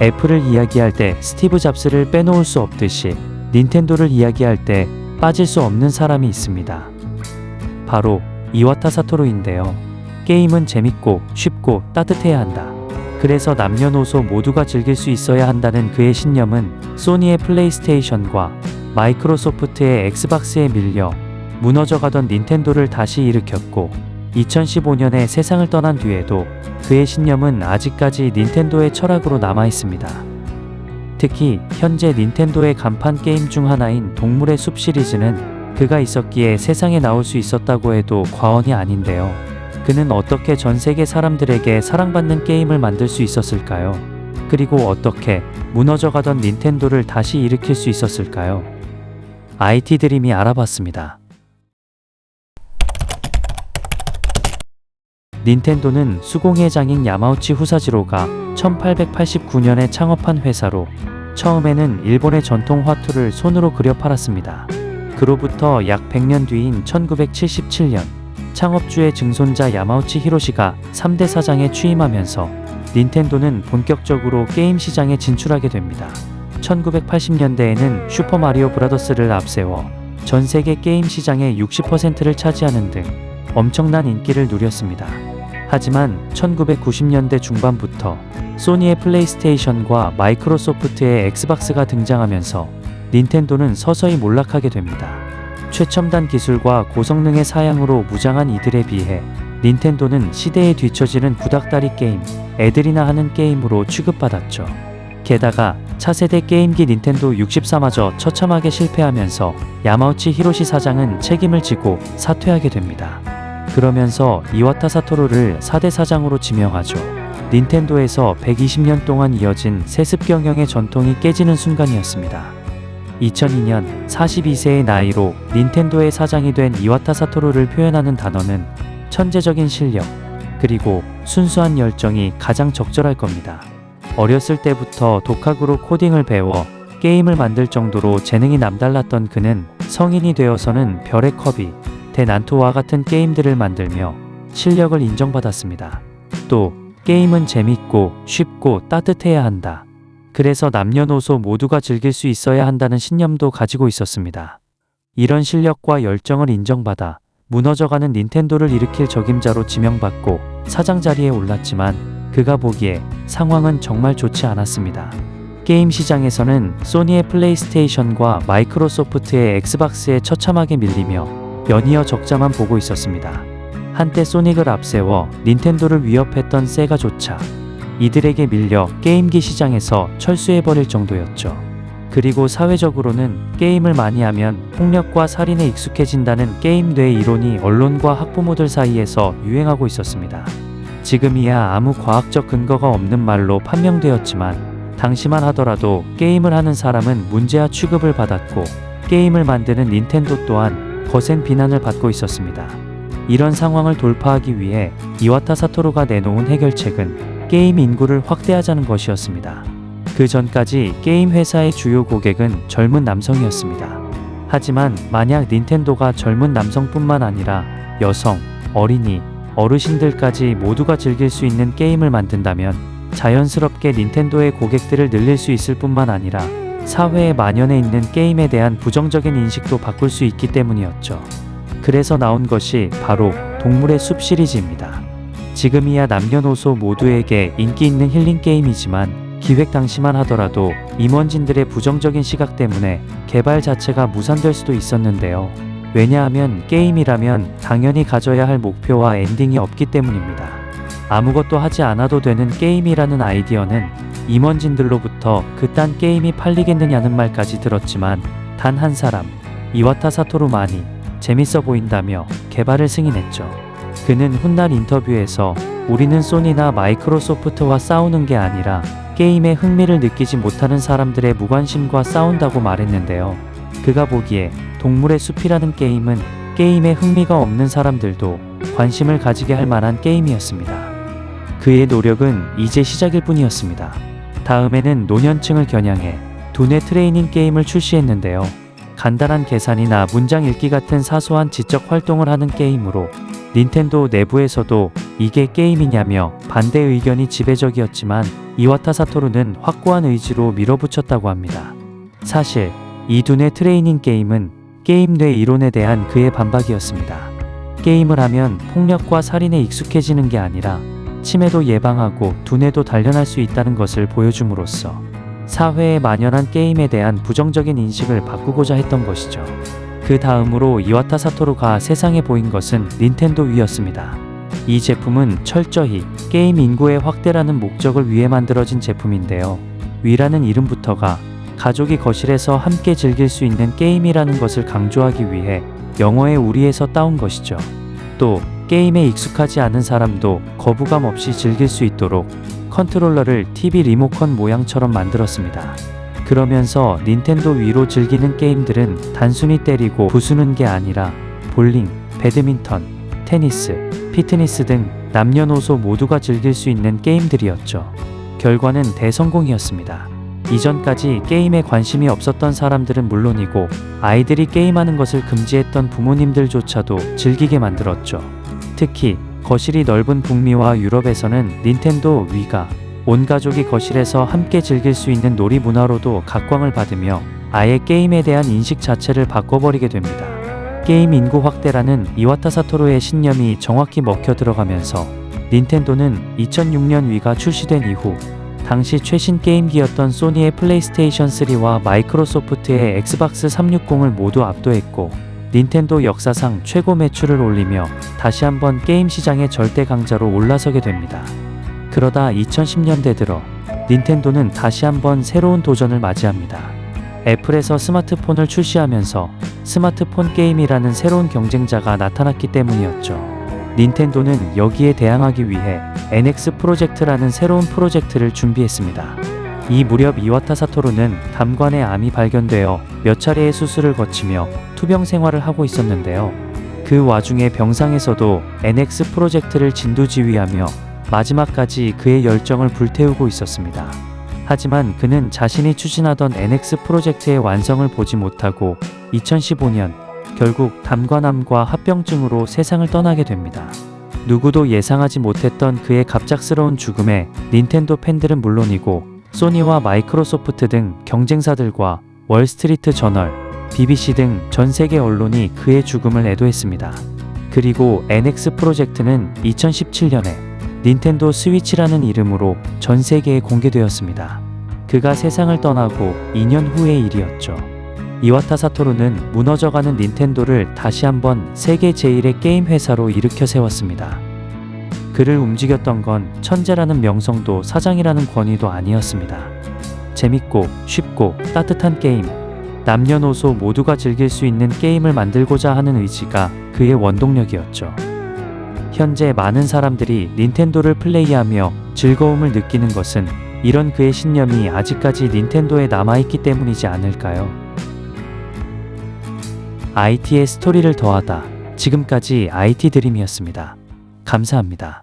애플을 이야기할 때 스티브 잡스를 빼놓을 수 없듯이 닌텐도를 이야기할 때 빠질 수 없는 사람이 있습니다. 바로 이와타 사토루인데요. 게임은 재밌고 쉽고 따뜻해야 한다. 그래서 남녀노소 모두가 즐길 수 있어야 한다는 그의 신념은 소니의 플레이스테이션과 마이크로소프트의 엑스박스에 밀려 무너져가던 닌텐도를 다시 일으켰고 2015년에 세상을 떠난 뒤에도 그의 신념은 아직까지 닌텐도의 철학으로 남아 있습니다. 특히 현재 닌텐도의 간판 게임 중 하나인 동물의 숲 시리즈는 그가 있었기에 세상에 나올 수 있었다고 해도 과언이 아닌데요. 그는 어떻게 전 세계 사람들에게 사랑받는 게임을 만들 수 있었을까요? 그리고 어떻게 무너져가던 닌텐도를 다시 일으킬 수 있었을까요? IT 드림이 알아봤습니다. 닌텐도는 수공예 장인 야마우치 후사지로가 1889년에 창업한 회사로 처음에는 일본의 전통 화투를 손으로 그려 팔았습니다. 그로부터 약 100년 뒤인 1977년 창업주의 증손자 야마우치 히로시가 3대 사장에 취임하면서 닌텐도는 본격적으로 게임 시장에 진출하게 됩니다. 1980년대에는 슈퍼마리오 브라더스를 앞세워 전 세계 게임 시장의 60%를 차지하는 등 엄청난 인기를 누렸습니다. 하지만 1990년대 중반부터 소니의 플레이스테이션과 마이크로소프트의 엑스박스가 등장하면서 닌텐도는 서서히 몰락하게 됩니다. 최첨단 기술과 고성능의 사양으로 무장한 이들에 비해 닌텐도는 시대에 뒤처지는 구닥다리 게임, 애들이나 하는 게임으로 취급받았죠. 게다가 차세대 게임기 닌텐도 64마저 처참하게 실패하면서 야마우치 히로시 사장은 책임을 지고 사퇴하게 됩니다. 그러면서 이와타 사토루를 4대 사장으로 지명하죠. 닌텐도에서 120년 동안 이어진 세습 경영의 전통이 깨지는 순간이었습니다. 2002년 42세의 나이로 닌텐도의 사장이 된 이와타 사토루를 표현하는 단어는 천재적인 실력, 그리고 순수한 열정이 가장 적절할 겁니다. 어렸을 때부터 독학으로 코딩을 배워 게임을 만들 정도로 재능이 남달랐던 그는 성인이 되어서는 별의 컵이, 대난투와 같은 게임들을 만들며 실력을 인정받았습니다. 또 게임은 재밌고 쉽고 따뜻해야 한다. 그래서 남녀노소 모두가 즐길 수 있어야 한다는 신념도 가지고 있었습니다. 이런 실력과 열정을 인정받아 무너져가는 닌텐도를 일으킬 적임자로 지명받고 사장 자리에 올랐지만 그가 보기에 상황은 정말 좋지 않았습니다. 게임 시장에서는 소니의 플레이스테이션과 마이크로소프트의 엑스박스에 처참하게 밀리며 연이어 적자만 보고 있었습니다. 한때 소닉을 앞세워 닌텐도를 위협했던 세가조차 이들에게 밀려 게임기 시장에서 철수해버릴 정도였죠. 그리고 사회적으로는 게임을 많이 하면 폭력과 살인에 익숙해진다는 게임 뇌 이론이 언론과 학부모들 사이에서 유행하고 있었습니다. 지금이야 아무 과학적 근거가 없는 말로 판명되었지만 당시만 하더라도 게임을 하는 사람은 문제아 취급을 받았고 게임을 만드는 닌텐도 또한 거센 비난을 받고 있었습니다. 이런 상황을 돌파하기 위해 이와타 사토루가 내놓은 해결책은 게임 인구를 확대하자는 것이었습니다. 그 전까지 게임 회사의 주요 고객은 젊은 남성이었습니다. 하지만 만약 닌텐도가 젊은 남성뿐만 아니라 여성, 어린이, 어르신들까지 모두가 즐길 수 있는 게임을 만든다면 자연스럽게 닌텐도의 고객들을 늘릴 수 있을 뿐만 아니라 사회에 만연해 있는 게임에 대한 부정적인 인식도 바꿀 수 있기 때문이었죠. 그래서 나온 것이 바로 동물의 숲 시리즈입니다. 지금이야 남녀노소 모두에게 인기 있는 힐링 게임이지만 기획 당시만 하더라도 임원진들의 부정적인 시각 때문에 개발 자체가 무산될 수도 있었는데요. 왜냐하면 게임이라면 당연히 가져야 할 목표와 엔딩이 없기 때문입니다. 아무것도 하지 않아도 되는 게임이라는 아이디어는 임원진들로부터 그딴 게임이 팔리겠느냐는 말까지 들었지만 단 한 사람, 이와타 사토루만이 재밌어 보인다며 개발을 승인했죠. 그는 훗날 인터뷰에서 우리는 소니나 마이크로소프트와 싸우는 게 아니라 게임에 흥미를 느끼지 못하는 사람들의 무관심과 싸운다고 말했는데요. 그가 보기에 동물의 숲이라는 게임은 게임에 흥미가 없는 사람들도 관심을 가지게 할 만한 게임이었습니다. 그의 노력은 이제 시작일 뿐이었습니다. 다음에는 노년층을 겨냥해 두뇌 트레이닝 게임을 출시했는데요. 간단한 계산이나 문장 읽기 같은 사소한 지적 활동을 하는 게임으로 닌텐도 내부에서도 이게 게임이냐며 반대 의견이 지배적이었지만 이와타 사토루는 확고한 의지로 밀어붙였다고 합니다. 사실 이 두뇌 트레이닝 게임은 게임 뇌 이론에 대한 그의 반박이었습니다. 게임을 하면 폭력과 살인에 익숙해지는 게 아니라 치매도 예방하고 두뇌도 단련할 수 있다는 것을 보여줌으로써 사회에 만연한 게임에 대한 부정적인 인식을 바꾸고자 했던 것이죠. 그 다음으로 이와타 사토루가 세상에 보인 것은 닌텐도 위였습니다. 이 제품은 철저히 게임 인구의 확대라는 목적을 위해 만들어진 제품인데요. 위라는 이름부터가 가족이 거실에서 함께 즐길 수 있는 게임이라는 것을 강조하기 위해 영어의 우리에서 따온 것이죠. 또 게임에 익숙하지 않은 사람도 거부감 없이 즐길 수 있도록 컨트롤러를 TV 리모컨 모양처럼 만들었습니다. 그러면서 닌텐도 위로 즐기는 게임들은 단순히 때리고 부수는 게 아니라 볼링, 배드민턴, 테니스, 피트니스 등 남녀노소 모두가 즐길 수 있는 게임들이었죠. 결과는 대성공이었습니다. 이전까지 게임에 관심이 없었던 사람들은 물론이고 아이들이 게임하는 것을 금지했던 부모님들조차도 즐기게 만들었죠. 특히 거실이 넓은 북미와 유럽에서는 닌텐도 위가 온 가족이 거실에서 함께 즐길 수 있는 놀이 문화로도 각광을 받으며 아예 게임에 대한 인식 자체를 바꿔버리게 됩니다. 게임 인구 확대라는 이와타 사토로의 신념이 정확히 먹혀 들어가면서 닌텐도는 2006년 위가 출시된 이후 당시 최신 게임기였던 소니의 플레이스테이션 3와 마이크로소프트의 엑스박스 360을 모두 압도했고 닌텐도 역사상 최고 매출을 올리며 다시 한번 게임 시장의 절대 강자로 올라서게 됩니다. 그러다 2010년대 들어 닌텐도는 다시 한번 새로운 도전을 맞이합니다. 애플에서 스마트폰을 출시하면서 스마트폰 게임이라는 새로운 경쟁자가 나타났기 때문이었죠. 닌텐도는 여기에 대항하기 위해 NX 프로젝트라는 새로운 프로젝트를 준비했습니다. 이 무렵 이와타 사토루는 담관의 암이 발견되어 몇 차례의 수술을 거치며 투병 생활을 하고 있었는데요. 그 와중에 병상에서도 NX 프로젝트를 진두지휘하며 마지막까지 그의 열정을 불태우고 있었습니다. 하지만 그는 자신이 추진하던 NX 프로젝트의 완성을 보지 못하고 2015년 결국 담관암과 합병증으로 세상을 떠나게 됩니다. 누구도 예상하지 못했던 그의 갑작스러운 죽음에 닌텐도 팬들은 물론이고 소니와 마이크로소프트 등 경쟁사들과 월스트리트 저널, BBC 등 전 세계 언론이 그의 죽음을 애도했습니다. 그리고 NX 프로젝트는 2017년에 닌텐도 스위치라는 이름으로 전 세계에 공개되었습니다. 그가 세상을 떠나고 2년 후의 일이었죠. 이와타 사토루는 무너져가는 닌텐도를 다시 한번 세계 제1의 게임 회사로 일으켜 세웠습니다. 그를 움직였던 건 천재라는 명성도 사장이라는 권위도 아니었습니다. 재밌고 쉽고 따뜻한 게임, 남녀노소 모두가 즐길 수 있는 게임을 만들고자 하는 의지가 그의 원동력이었죠. 현재 많은 사람들이 닌텐도를 플레이하며 즐거움을 느끼는 것은 이런 그의 신념이 아직까지 닌텐도에 남아있기 때문이지 않을까요? IT의 스토리를 더하다. 지금까지 IT 드림이었습니다. 감사합니다.